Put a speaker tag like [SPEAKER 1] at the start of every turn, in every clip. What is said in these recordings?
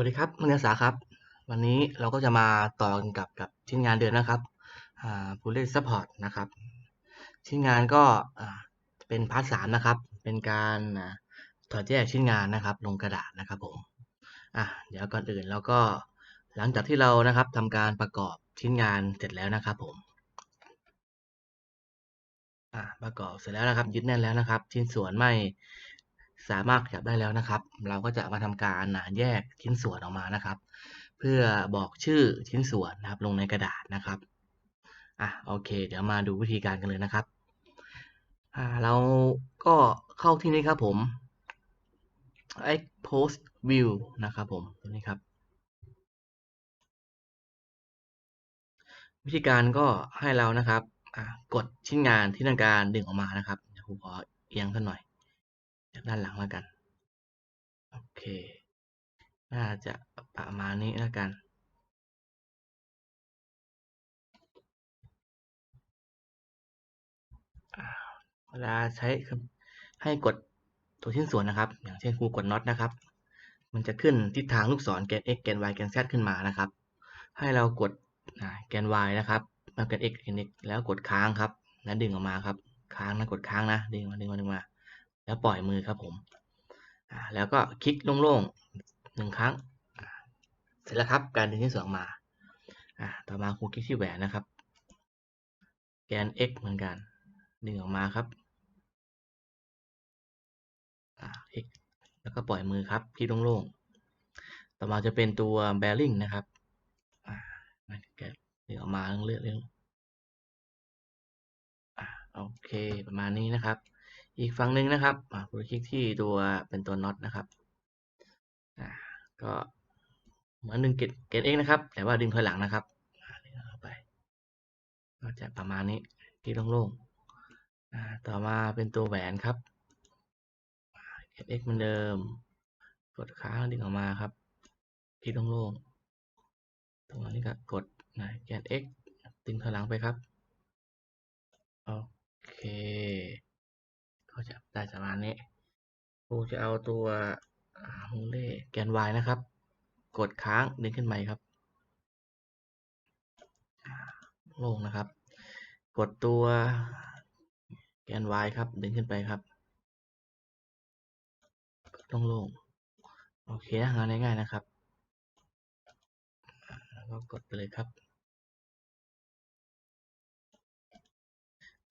[SPEAKER 1] วัสดีครับนักศึกษาครับ วันนี้เราก็จะมาต่อกันกับกับชิ้นงานเดือนนะครับอ่า Bullet Support นะครับ ชิ้นงานก็เป็นพาร์ทสามนะครับ เป็นการถอดแยกชิ้นงานนะครับ ลงกระดาษนะครับผมอะเดี๋ยวก่อนอื่นเราก็หลังจากที่เรานะครับทำการประกอบชิ้นงานเสร็จแล้วนะครับผมอ่าประกอบเสร็จแล้วนะครับ ยึดแน่นแล้วนะครับ ชิ้นส่วนไม่ สามารถขยับได้แล้วนะครับ เราก็จะมาทำการแยกชิ้นส่วนออกมานะครับ เพื่อบอกชื่อชิ้นส่วนนะครับ ลงในกระดาษนะครับอะโอเค เดี๋ยวมาดูวิธีการกันเลยนะครับอ่าเราก็เข้าที่นี้ครับผม expose view นะครับผมตัวนี้ครับ วิธีการก็ให้เรานะครับกดชิ้นงานที่ต้องการดึงออกมานะครับเดี๋ยวผมขอเอียงขึ้นหน่อย จากด้านหลังแล้วกัน โอเค น่าจะประมาณนี้แล้วกัน เวลาใช้ให้กดตัวชิ้นส่วนนะครับ อย่างเช่นครูกดน็อตนะครับ มันจะขึ้นทิศทางลูกศรแกน x แกน y แกน z ขึ้นมานะครับ ให้เรากดแกน y นะครับมาแกน x แกน x แล้วกดค้างครับ แล้วดึงออกมาครับ ค้างนะกดค้างนะ ดึงมาดึงมาดึงมา แล้วปล่อยมือครับผมแล้วก็คลิกโล่งๆหนึ่งครั้ง เสร็จแล้วครับการดึงชิ้นส่วนออกมาต่อมาครูคลิกที่แหวนนะครับ แกน x เหมือนกันดึงออกมาครับ x แล้วก็ปล่อยมือครับคลิกโล่งๆต่อมาจะเป็นตัว bearing นะครับแกดึงออกมาเรื่องเรื่องโอเคประมาณนี้นะครับ อีกฝั่งหนึ่งนะครับอ่าคลิกที่ตัวเป็นตัวน็อตนะครับก็เหมือนดึงเกตเกตเองนะครับ แต่ว่าดึงถอยหลังนะครับไปก็จะประมาณนี้ที่โล่งๆต่อมาเป็นตัวแหวนครับเกตเอ็กเหมือนเดิม กดค้างดึงออกมาครับ ที่โล่งๆตรงนี้ก็กดนะแกน x ดึงถอยหลังไปครับโอเค ก็จะได้ประมาณนี้ครูจะเอาตัวฮงเล่แกน y นะครับ กดค้างดึงขึ้นไปครับลงนะครับ กดตัวแกน y ครับ ดึงขึ้นไปครับลงลงโอเคงานง่ายๆนะครับแล้วก็กดไปเลยครับ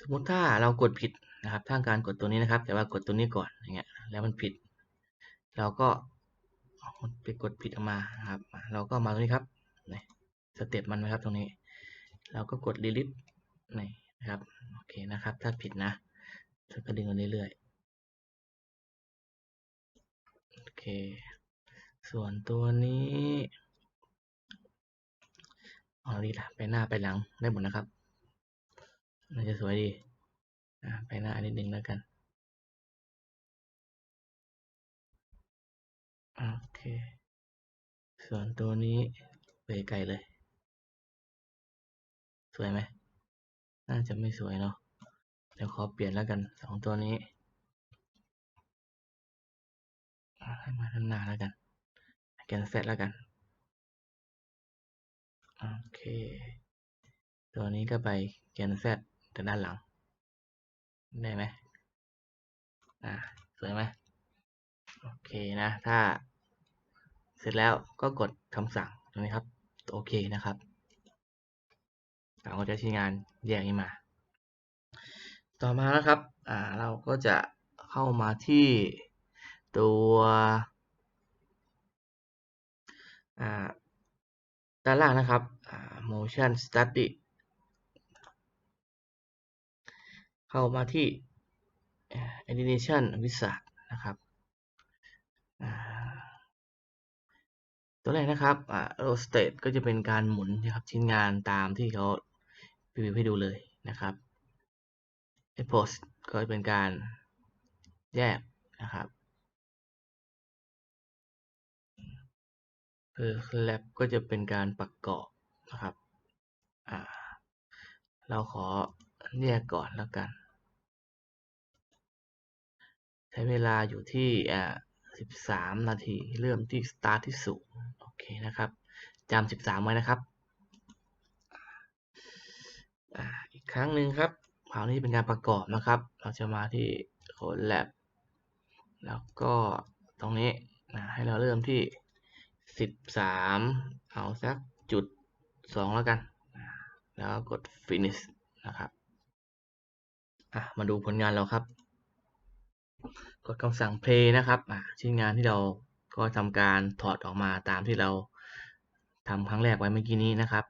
[SPEAKER 1] สมมติถ้าเรากดผิด นะครับถ้าการกดตัวนี้นะครับ แต่ว่ากดตัวนี้ก่อนอย่างเงี้ยแล้วมันผิด เราก็ไปกดผิดออกมาครับ เราก็มาตรงนี้ครับนี่สเต็ปมันนะครับตรงนี้ เราก็กด delete นี่นะครับโอเคนะครับ ถ้าผิดนะก็ดึงมาเรื่อยๆโอเค ส่วนตัวนี้เอาดีละไปหน้าไปหลังได้หมดนะครับน่าจะสวยดี ไปหน้านิดนึงแล้วกัน โอเค ส่วนตัวนี้ไปไกลเลย สวยไหม น่าจะไม่สวยเนาะ เดี๋ยวขอเปลี่ยนแล้วกันสองตัวนี้ให้มาด้านหน้าแล้วกันแกนเซตแล้วกัน โอเค ตัวนี้ก็ไปแกนเซตแต่ด้านหลัง ได้ไหมอ่าสวยไหมโอเคนะ ถ้าเสร็จแล้วก็กดคำสั่งตรงนี้ครับโอเคนะครับเราก็จะใช้งานแยกนี้มา ต่อมานะครับอ่าเราก็จะเข้ามาที่ตัวอ่าด้านล่างนะครับ motion study เข้ามาที่ animation wizard นะครับตัวแรกนะครับอ่า rotate ก็จะเป็นการหมุนนะครับชิ้นงานตามที่เขาพรีวิวให้ดูเลยนะครับ expose ก็เป็นการแยกนะครับคือ lab ก็จะเป็นการประกอบนะครับ เราขอแยกก่อนแล้วกัน ใช้เวลาอยู่ที่อ่า13 นาที เริ่มที่สตาร์ทที่สูงเคนะครับจำสิบสามไว้นะครับอีกครั้งหนึ่งครับคราวนี้เป็นการประกอบนะครับ เราจะมาที่โค้ดแลบแล้วก็ตรงนี้นะให้เราเริ่มที่สิบสามเอาสักจุดสองแล้วกัน แล้วกด finish นะครับ มาดูผลงานเราครับ กดคำสั่ง play นะครับชิ้นงานที่เราก็ทำการถอดออกมาตามที่เราทำครั้งแรกไว้เมื่อกี้นี้นะครับ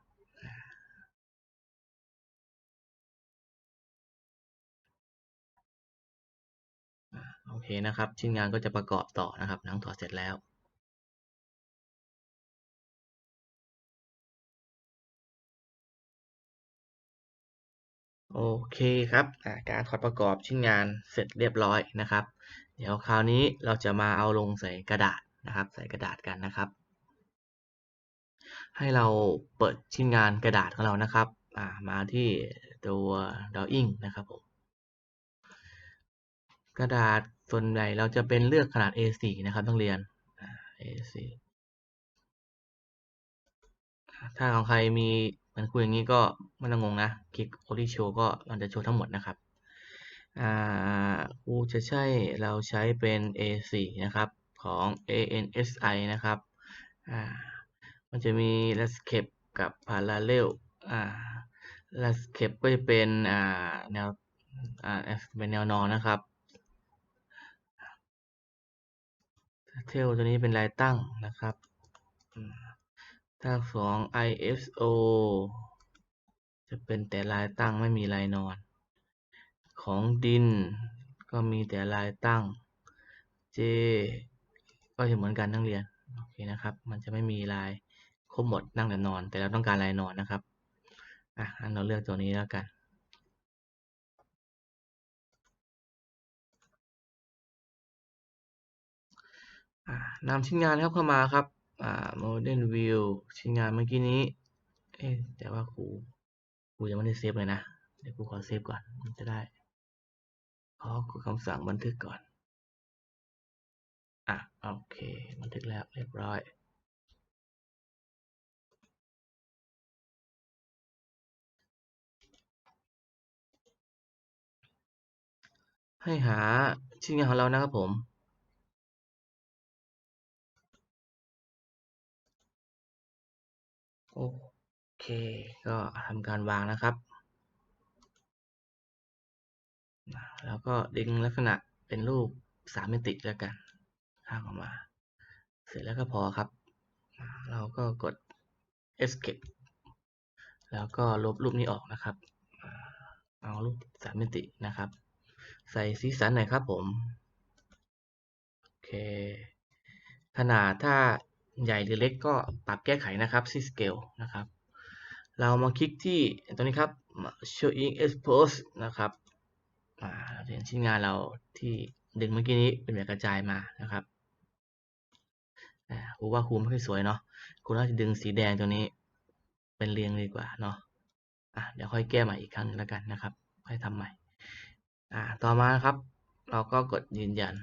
[SPEAKER 1] โอเคนะครับ ชิ้นงานก็จะประกอบต่อนะครับ หลังถอดเสร็จแล้ว โอเคครับการถอดประกอบชิ้นงานเสร็จเรียบร้อยนะครับ เดี๋ยวคราวนี้เราจะมาเอาลงใส่กระดาษนะครับ ใส่กระดาษกันนะครับ ให้เราเปิดชิ้นงานกระดาษของเรานะครับมาที่ตัว drawing นะครับผมกระดาษส่วนใหญ่เราจะเป็นเลือกขนาด A4 นะครับต้องเรียน A4 ถ้าของใครมี มันคุยอย่างนี้ก็ไม่ต้องงงนะ คลิก Only Show ก็มันจะโชว์ทั้งหมดนะครับอ่าครูจะใช้เราใช้เป็น A4 นะครับของ ANSI นะครับอ่ามันจะมี landscape กับ parallel อ่า landscape ก็จะเป็นอ่าแนวอ่าเป็นแนวนอนนะครับเทลตัวนี้เป็นลายตั้งนะครับอืม ถ้าของ ISO จะเป็นแต่ลายตั้งไม่มีลายนอน ของดินก็มีแต่ลายตั้ง J ก็จะเหมือนกันทั้งเรียน โอเคนะครับ มันจะไม่มีลายครบหมดนั่งแต่นอน แต่เราต้องการลายนอนนะครับ อะงั้นเราเลือกตัวนี้แล้วกันนำชิ้นงานเข้ามาครับ อ่า model view ชิ้นงานเมื่อกี้นี้ เอ๊แต่ว่าครูครูยังไม่ได้เซฟเลยนะ เดี๋ยวครูขอเซฟก่อน มันจะได้ขอกดคำสั่งบันทึกก่อน อะ โอเค บันทึกแล้วเรียบร้อยให้หาชิ้นงานของเรานะครับผม โอเค ก็ทำการวางนะครับ แล้วก็ดึงลักษณะเป็นรูปสามมิติแล้วกันข้างออกมา เสร็จแล้วก็พอครับ เราก็กด escape แล้วก็ลบรูปนี้ออกนะครับ เอารูปสามมิตินะครับ ใส่สีสันหน่อยครับผม โอเค ขนาดถ้า ใหญ่หรือเล็กก็ปรับแก้ไขนะครับที่ scale นะครับ เรามาคลิกที่ตัวนี้ครับ showing expose นะครับอ่าเห็นชิ้นงานเราที่ดึงเมื่อกี้นี้เป็นแบบกระจายมานะครับอ่าครูว่าคูไม่ค่อยสวยเนาะคูน่าจะดึงสีแดงตัวนี้ เป็นเรียงดีกว่าเนาะอะเดี๋ยวค่อยแก้ใหม่อีกครั้งแล้วกันนะครับ ค่อยทำใหม่ อ่า ต่อมาครับ เราก็กดยืนยัน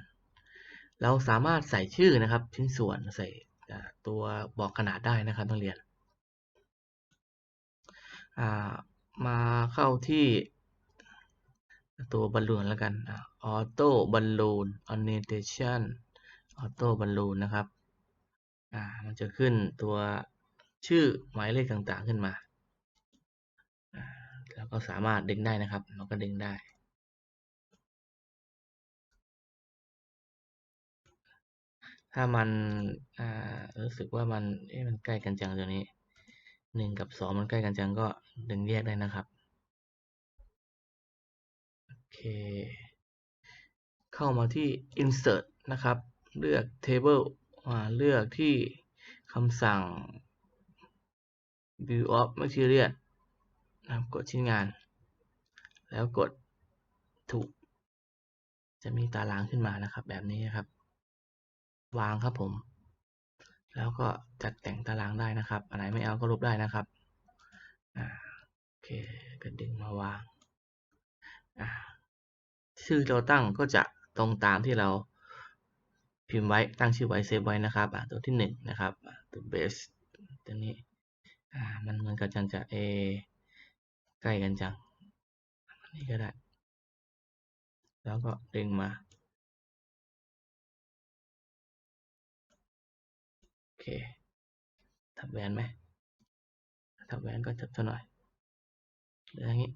[SPEAKER 1] เราสามารถใส่ชื่อนะครับ ชิ้นส่วนใส่ ตัวบอกขนาดได้นะครับต้องเรียนอ่ามาเข้าที่ตัวบอลลูนแล้วกันออโต้บอลลูนออเนเทชันออโต้บอลลูนนะครับมันจะขึ้นตัวชื่อหมายเลขต่างๆขึ้นมาอ่าแล้วก็สามารถดึงได้นะครับ เราก็ดึงได้ ถ้ามันอ่ารู้สึกว่ามันเอ๊ะมันใกล้กันจังตัวนี้หนึ่งกับสองมันใกล้กันจังก็ดึงแยกได้นะครับโอเคเข้ามาที่ insert นะครับ เลือก table เลือกที่คำสั่ง view of material นะครับกดชิ้นงาน แล้วกดถูก จะมีตารางขึ้นมานะครับ แบบนี้นะครับ วางครับผม แล้วก็จัดแต่งตารางได้นะครับ อะไรไม่เอาก็ลบได้นะครับอ่าโอเคก็ดึงมาวางอ่าชื่อเราตั้งก็จะตรงตามที่เราพิมพ์ไว้ตั้งชื่อไว้เซฟไว้นะครับตัวที่หนึ่งนะครับ the best ตัวนี้อ่ามันเหมือนกับจังจะเอใกล้กันจังนนี้ก็ได้ แล้วก็ดึงมา เคทับแหวนไหมทับแหวนก็จับเท่าหน่อยหรือองนี้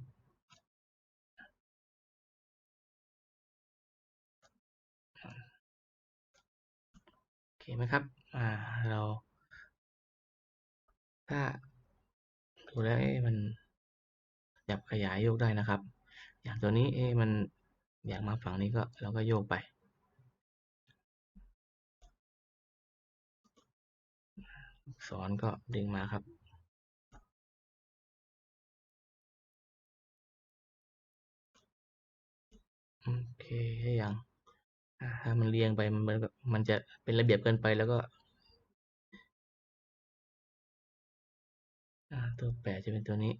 [SPEAKER 1] โอเคไหมครับ อ่า เรา ถ้าดูแล้วมันขยับขยายโยกได้นะครับ อย่างตัวนี้เอ๊มันอยากมาฝั่งนี้ก็เราก็โยกไป สอนก็ดึงมาครับโอเคได้ยังอ่าถ้ามันเรียงไปมันเหมือนกับมันจะเป็นระเบียบเกินไปแล้วก็ตัวแปดจะเป็นตัวนี้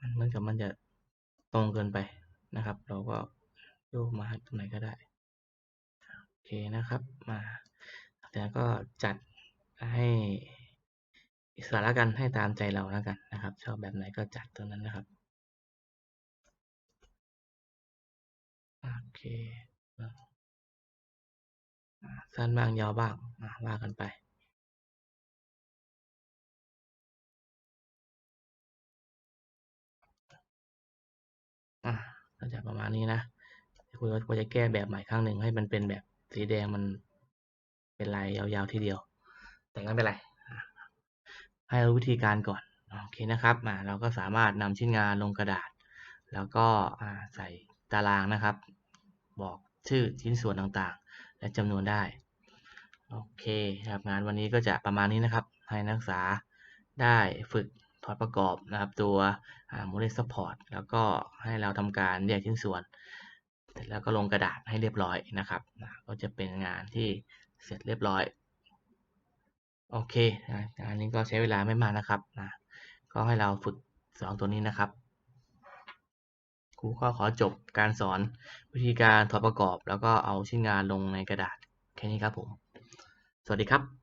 [SPEAKER 1] มันเหมือนกับมันจะตรงเกินไปนะครับ เราก็ โยกมาตรงไหนก็ได้ โอเคนะครับ มาแต่ก็จัดให้อิสระกันให้ตามใจเราแล้วกันนะครับ ชอบแบบไหนก็จัดตัวนั้นนะครับ โอเคสั้นบ้างยาวบ้างอ่าว่ากันไปอะก็จะประมาณนี้นะ คุณก็จะแก้แบบใหม่ครั้งหนึ่งให้มันเป็นแบบสีแดงมันเป็นลายยาวๆทีเดียว แต่ไม่เป็นไร ให้รู้วิธีการก่อน โอเคนะครับเราก็สามารถนำชิ้นงานลงกระดาษ แล้วก็ใส่ตารางนะครับ บอกชื่อชิ้นส่วนต่างๆ และจำนวนได้ โอเคครับงานวันนี้ก็จะประมาณนี้นะครับ ให้นักศึกษาได้ฝึกถอดประกอบนะครับ ตัวโมเดลซัพพอร์ตแล้วก็ให้เราทำการแยกชิ้นส่วน เสร็จแล้วก็ลงกระดาษให้เรียบร้อยนะครับนะก็จะเป็นงานที่เสร็จเรียบร้อย โอเคนะงานนี้ก็ใช้เวลาไม่มากนะครับนะก็ให้เราฝึกสองตัวนี้นะครับครูก็ขอจบการสอนวิธีการถอดประกอบ แล้วก็เอาชิ้นงานลงในกระดาษแค่นี้ครับผม สวัสดีครับ